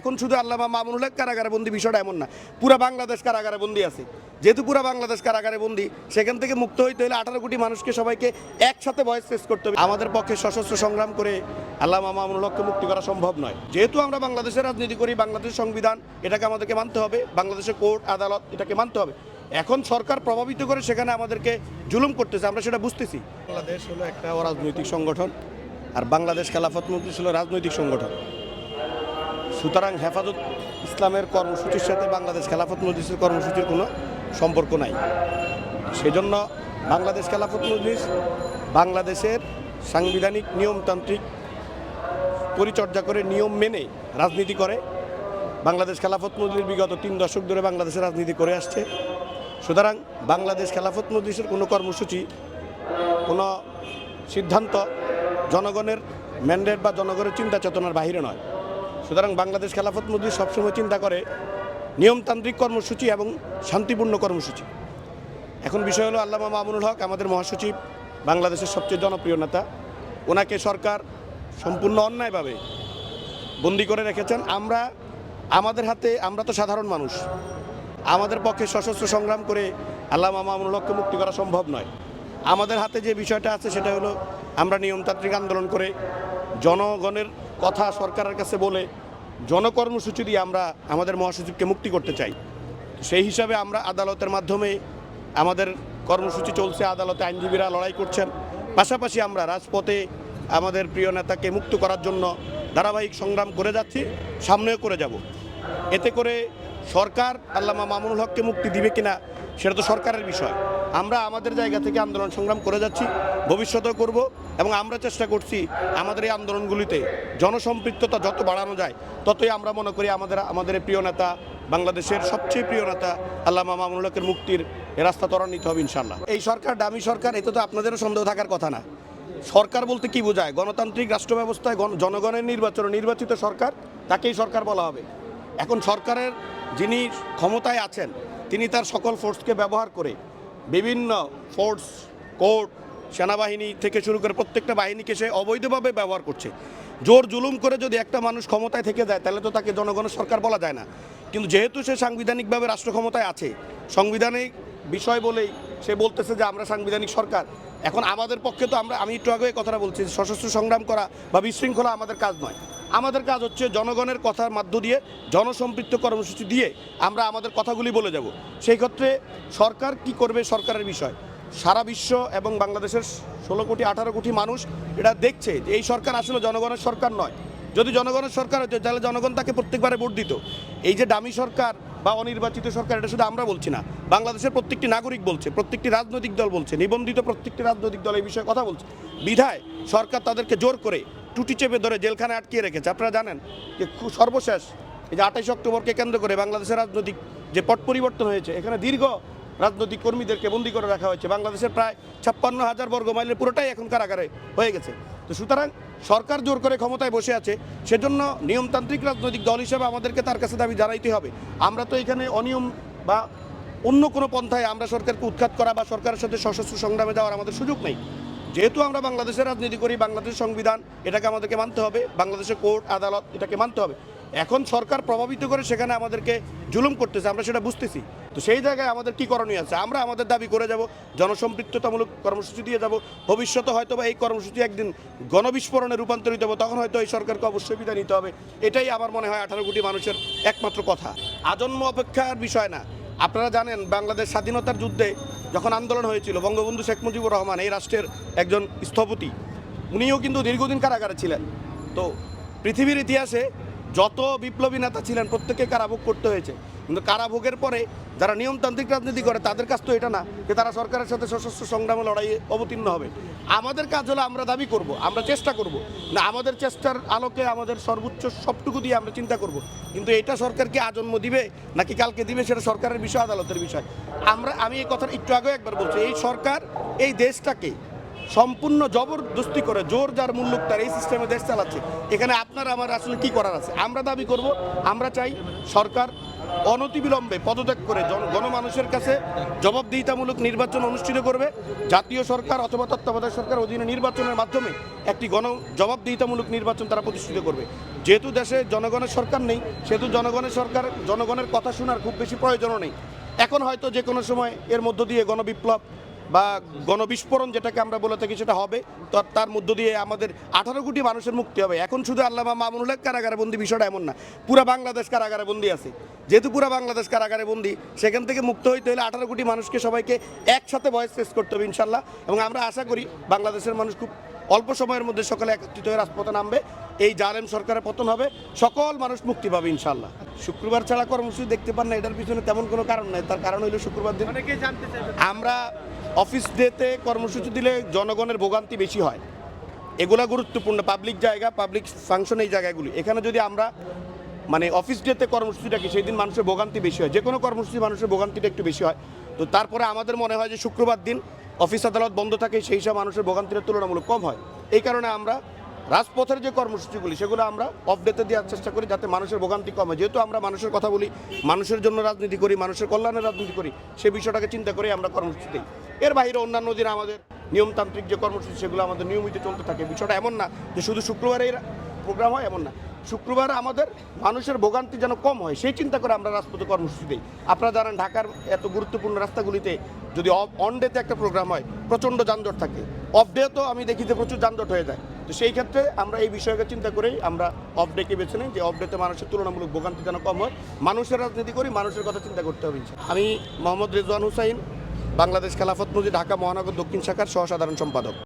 এখন শুধু আল্লামা মামুনুল হক কারাগারে বন্দি বিষয়টা এমন না। পুরো বাংলাদেশ কারাগারে বন্দি আছে। যেহেতু পুরো বাংলাদেশ কারাগারে বন্দি, সেখান থেকে মুক্ত হইতে হলে আঠারো কোটি মানুষকে সবাইকে একসাথে বয়স ফেস করতে হবে। আমাদের পক্ষে সশস্ত্র সংগ্রাম করে আল্লামা মামুনুল হককে মুক্তি করা সম্ভব নয়। যেহেতু আমরা বাংলাদেশের রাজনীতি করি, বাংলাদেশের সংবিধান, এটাকে আমাদেরকে মানতে হবে। বাংলাদেশের কোর্ট, আদালত, এটাকে মানতে হবে। এখন সরকার প্রভাবিত করে সেখানে আমাদেরকে জুলুম করতেছে, আমরা সেটা বুঝতেছি। বাংলাদেশ হলো একটা অরাজনৈতিক সংগঠন, আর বাংলাদেশ খেলাফত মজলিস ছিল রাজনৈতিক সংগঠন। সুতরাং হেফাজত ইসলামের কর্মসূচির সাথে বাংলাদেশ খেলাফত মজলিসের কর্মসূচির কোনো সম্পর্ক নাই। সেজন্য বাংলাদেশ খেলাফত মজলিস বাংলাদেশের সাংবিধানিক নিয়মতান্ত্রিক পরিচর্যা করে নিয়ম মেনে রাজনীতি করে। বাংলাদেশ খেলাফত মজলিস বিগত তিন দশক ধরে বাংলাদেশে রাজনীতি করে আসছে। সুতরাং বাংলাদেশ খেলাফত মজলিসের কোনো কর্মসূচি, কোনো সিদ্ধান্ত জনগণের ম্যান্ডেট বা জনগণের চিন্তা চেতনার বাহিরে নয়। সুতরাং বাংলাদেশ খেলাফত মজলিস সবসময় চিন্তা করে নিয়মতান্ত্রিক কর্মসূচি এবং শান্তিপূর্ণ কর্মসূচি। এখন বিষয় হলো আল্লামা মামুনুল হক, আমাদের মহাসচিব, বাংলাদেশের সবচেয়ে জনপ্রিয় নেতা। ওনাকে সরকার সম্পূর্ণ অন্যায়ভাবে বন্দি করে রেখেছেন। আমরা, আমাদের হাতে, আমরা তো সাধারণ মানুষ। আমাদের পক্ষে সশস্ত্র সংগ্রাম করে আল্লামা মামুনুল হককে মুক্তি করা সম্ভব নয়। আমাদের হাতে যে বিষয়টা আছে সেটা হলো আমরা নিয়মতান্ত্রিক আন্দোলন করে জনগণের কথা সরকারের কাছে বলে জনকর্মসূচি দিয়ে আমরা আমাদের মহাসচিবকে মুক্তি করতে চাই। সেই হিসাবে আমরা আদালতের মাধ্যমে আমাদের কর্মসূচি চলছে, আদালতে আইনজীবীরা লড়াই করছেন। পাশাপাশি আমরা রাজপথে আমাদের প্রিয় নেতাকে মুক্ত করার জন্য ধারাবাহিক সংগ্রাম করে যাচ্ছি, সামনেও করে যাব। এতে করে সরকার আল্লামা মামুনুল হককে মুক্তি দিবে কিনা সেটা তো সরকারের বিষয়। আমরা আমাদের জায়গা থেকে আন্দোলন সংগ্রাম করে যাচ্ছি, ভবিষ্যতেও করব এবং আমরা চেষ্টা করছি আমাদের এই আন্দোলনগুলিতে জনসম্পৃক্ততা যত বাড়ানো যায়, ততই আমরা মনে করি আমাদের আমাদের প্রিয় নেতা, বাংলাদেশের সবচেয়ে প্রিয় নেতা আল্লামা মামুনুল মুক্তির রাস্তা ত্বরান্বিত হবে ইনশাল্লাহ এই সরকার দামি সরকার, এতে তো আপনাদেরও সন্দেহ থাকার কথা না। সরকার বলতে কি বোঝায়? গণতান্ত্রিক রাষ্ট্র ব্যবস্থায় জনগণের নির্বাচন, নির্বাচিত সরকার, তাকেই সরকার বলা হবে। এখন সরকারের যিনি ক্ষমতায় আছেন তিনি তার সকল ফোর্সকে ব্যবহার করে বিভিন্ন ফোর্স, কোর্ট, সেনাবাহিনী থেকে শুরু করে প্রত্যেকটা বাহিনীকে সে অবৈধভাবে ব্যবহার করছে। জোর জুলুম করে যদি একটা মানুষ ক্ষমতায় থেকে যায়, তাহলে তো তাকে জনগণের সরকার বলা যায় না। কিন্তু যেহেতু সে সাংবিধানিকভাবে রাষ্ট্র ক্ষমতায় আছে, সাংবিধানিক বিষয় বলেই সে বলতেছে যে আমরা সাংবিধানিক সরকার। এখন আমাদের পক্ষে তো আমরা, আমি একটু আগে কথাটা বলছি, সশস্ত্র সংগ্রাম করা বা বিশৃঙ্খলা আমাদের কাজ নয়। আমাদের কাজ হচ্ছে জনগণের কথার মাধ্য দিয়ে, জনসম্পৃক্ত কর্মসূচি দিয়ে আমরা আমাদের কথাগুলি বলে যাব। সেই ক্ষেত্রে সরকার কি করবে সরকারের বিষয়? সারা বিশ্ব এবং বাংলাদেশের ষোলো কোটি, আঠারো কোটি মানুষ এটা দেখছে যে এই সরকার আসলে জনগণের সরকার নয়। যদি জনগণের সরকার হতো তাহলে জনগণ তাকে প্রত্যেকবারে ভোট দিত। এই যে দামি সরকার বা অনির্বাচিত সরকার, এটা শুধু আমরা বলছি না, বাংলাদেশের প্রত্যেকটি নাগরিক বলছে, প্রত্যেকটি রাজনৈতিক দল বলছে, নিবন্ধিত প্রত্যেকটি রাজনৈতিক দল এই বিষয়ে কথা বলছে। বিধায় সরকার তাদেরকে জোর করে টুটি চেপে ধরে জেলখানায় আটকিয়ে রেখেছে। আপনারা জানেন যে সর্বশেষ এই যে আঠাইশ অক্টোবরকে কেন্দ্র করে বাংলাদেশের রাজনৈতিক যে পট পরিবর্তন হয়েছে, এখানে দীর্ঘ রাজনৈতিক কর্মীদেরকে বন্দী করে রাখা হয়েছে। বাংলাদেশের প্রায় ছাপ্পান্ন হাজার বর্গ মাইলের পুরোটাই এখন কারাগারে হয়ে গেছে। তো সুতরাং সরকার জোর করে ক্ষমতায় বসে আছে, সেজন্য নিয়মতান্ত্রিক রাজনৈতিক দল হিসেবে আমাদেরকে তার কাছে দাবি জানাইতে হবে। আমরা তো এখানে অনিয়ম বা অন্য কোনো পন্থায় আমরা সরকারকে উৎখাত করা বা সরকারের সাথে সশস্ত্র সংগ্রামে যাওয়ার আমাদের সুযোগ নেই। যেহেতু আমরা বাংলাদেশের রাজনীতি করি বাংলাদেশের সংবিধান, এটাকে আমাদেরকে মানতে হবে। বাংলাদেশের কোর্ট, আদালত, এটাকে মানতে হবে। এখন সরকার প্রভাবিত করে সেখানে আমাদেরকে জুলুম করতেছে, আমরা সেটা বুঝতেছি। তো সেই জায়গায় আমাদের কি করণীয় আছে? আমরা আমাদের দাবি করে যাব, জনসম্পৃক্ততামূলক কর্মসূচি দিয়ে যাব। ভবিষ্যতে হয়তো বা এই কর্মসূচি একদিন গণবিস্ফোরণে রূপান্তরিত হবে, তখন হয়তো এই সরকারকে অবশ্যই বিদায় নিতে হবে। এটাই আমার মনে হয় আঠারো কোটি মানুষের একমাত্র কথা। আজন্ম অপেক্ষার বিষয় না। আপনারা জানেন বাংলাদেশ স্বাধীনতার যুদ্ধে যখন আন্দোলন হয়েছিল, বঙ্গবন্ধু শেখ মুজিবুর রহমান এই রাষ্ট্রের একজন স্থপতি, উনিও কিন্তু দীর্ঘদিন কারাগারে ছিলেন। তো পৃথিবীর ইতিহাসে যত বিপ্লবী নেতা ছিলেন প্রত্যেককে কারাভোগ করতে হয়েছে। কিন্তু কারাভোগের পরে যারা নিয়মতান্ত্রিক রাজনীতি করে, তাদের কাছ তো এটা না যে তারা সরকারের সাথে সশস্ত্র সংগ্রামে লড়াইয়ে অবতীর্ণ হবে। আমাদের কাজ হলো আমরা দাবি করব, আমরা চেষ্টা করব। না, আমাদের চেষ্টার আলোকে আমাদের সর্বোচ্চ সবটুকু দিয়ে আমরা চিন্তা করব। কিন্তু এটা সরকারকে আজন্ম দিবে, নাকি কালকে দিবে, সেটা সরকারের বিষয়, আদালতের বিষয়। আমরা, আমি এই কথা একটু আগেও একবার বলছি, এই সরকার এই দেশটাকে সম্পূর্ণ জবরদস্তি করে, জোর যার মূল্য তার এই সিস্টেমে দেশ চালাচ্ছে। এখানে আপনার, আমার আসলে কি করার আছে? আমরা দাবি করব, আমরা চাই সরকার অনতিবিলম্বে পদত্যাগ করে জন, গণমানুষের কাছে জবাবদিহিতামূলক নির্বাচন অনুষ্ঠিত করবে। জাতীয় সরকার অথবা তত্ত্বাবধায়ক সরকার অধীনে নির্বাচনের মাধ্যমে একটি গণ, জবাবদিহিতামূলক নির্বাচন তারা প্রতিষ্ঠিত করবে। যেহেতু দেশে জনগণের সরকার নেই, সেহেতু জনগণের সরকার, জনগণের কথা শোনার খুব বেশি প্রয়োজনও নেই। এখন হয়তো যে কোনো সময় এর মধ্য দিয়ে গণবিপ্লব বা গণবিস্ফোরণ যেটাকে আমরা বলে থাকি সেটা হবে। তো তার মধ্য দিয়ে আমাদের আঠারো কোটি মানুষের মুক্তি হবে। এখন শুধু আল্লামা মামুনুল হক কারাগারে বন্দি বিষয়টা এমন না। পুরা বাংলাদেশ কারাগারে বন্দি আছে। যেহেতু পুরা বাংলাদেশ কারাগারে বন্দি সেখান থেকে মুক্ত হইতে হলে আঠারো কোটি মানুষকে সবাইকে একসাথে বয়স শেষ করতে হবে ইনশাল্লাহ এবং আমরা আশা করি বাংলাদেশের মানুষ খুব অল্প সময়ের মধ্যে সকালে একত্রিত হয়ে রাজপথে নামবে। এই জালেম সরকারের পতন হবে। সকল মানুষ মুক্তি পাবে ইনশাল্লাহ শুক্রবার ছাড়া কর্মসূচি দেখতে পান না এটার পিছনে তেমন কোনো কারণ নাই। তার কারণ হইল শুক্রবার দিন অনেকেই জানতে আমরা অফিস ডেতে কর্মসূচি দিলে জনগণের ভোগান্তি বেশি হয়। এগুলা গুরুত্বপূর্ণ পাবলিক জায়গা পাবলিক ফাংশন এই জায়গাগুলি। এখানে যদি আমরা মানে অফিস ডেতে কর্মসূচিটা কি সেই দিন মানুষের ভোগান্তি বেশি হয়। যে কোনো কর্মসূচি মানুষের ভোগান্তিটা একটু বেশি হয়। তো তারপরে আমাদের মনে হয় যে শুক্রবার দিন অফিস আদালত বন্ধ থাকে, সেই সব মানুষের ভোগান্তিটা তুলনামূলক কম হয়। এই কারণে আমরা রাজপথের যে কর্মসূচিগুলি, সেগুলো আমরা অফ ডেতে দেওয়ার চেষ্টা করি যাতে মানুষের ভোগান্তি কমে যেহেতু আমরা মানুষের কথা বলি, মানুষের জন্য রাজনীতি করি, মানুষের কল্যাণের রাজনীতি করি সেই বিষয়টাকে চিন্তা করে আমরা কর্মসূচি দিই। এর বাইরে অন্যান্য দিন আমাদের নিয়মতান্ত্রিক যে কর্মসূচি, সেগুলো আমাদের নিয়মিত চলতে থাকে। বিষয়টা এমন না যে শুধু শুক্রবারেই প্রোগ্রাম হয়, এমন না। শুক্রবার আমাদের মানুষের ভোগান্তি যেন কম হয়, সেই চিন্তা করে আমরা রাজপথে কর্মসূচি দিই। আপনারা জানেন, ঢাকার এত গুরুত্বপূর্ণ রাস্তাগুলিতে যদি অন ডেতে একটা প্রোগ্রাম হয়, প্রচণ্ড যানজট থাকে। অফ ডে তো আমি দেখি যে প্রচুর যানজট হয়ে যায়। তো সেই ক্ষেত্রে আমরা এই বিষয়কে চিন্তা করেই আমরা অফ ডেকে বেছে নিই, যে অফ ডেতে মানুষের তুলনামূলক ভোগান্তি যেন কম হয়। মানুষের রাজনীতি করি, মানুষের কথা চিন্তা করতে হবে আমি মোহাম্মদ রেজওয়ান হুসাইন বাংলাদেশ খেলাফত মসজিদ ঢাকা মহানগর দক্ষিণ শাখার সহসাধারণ সম্পাদক।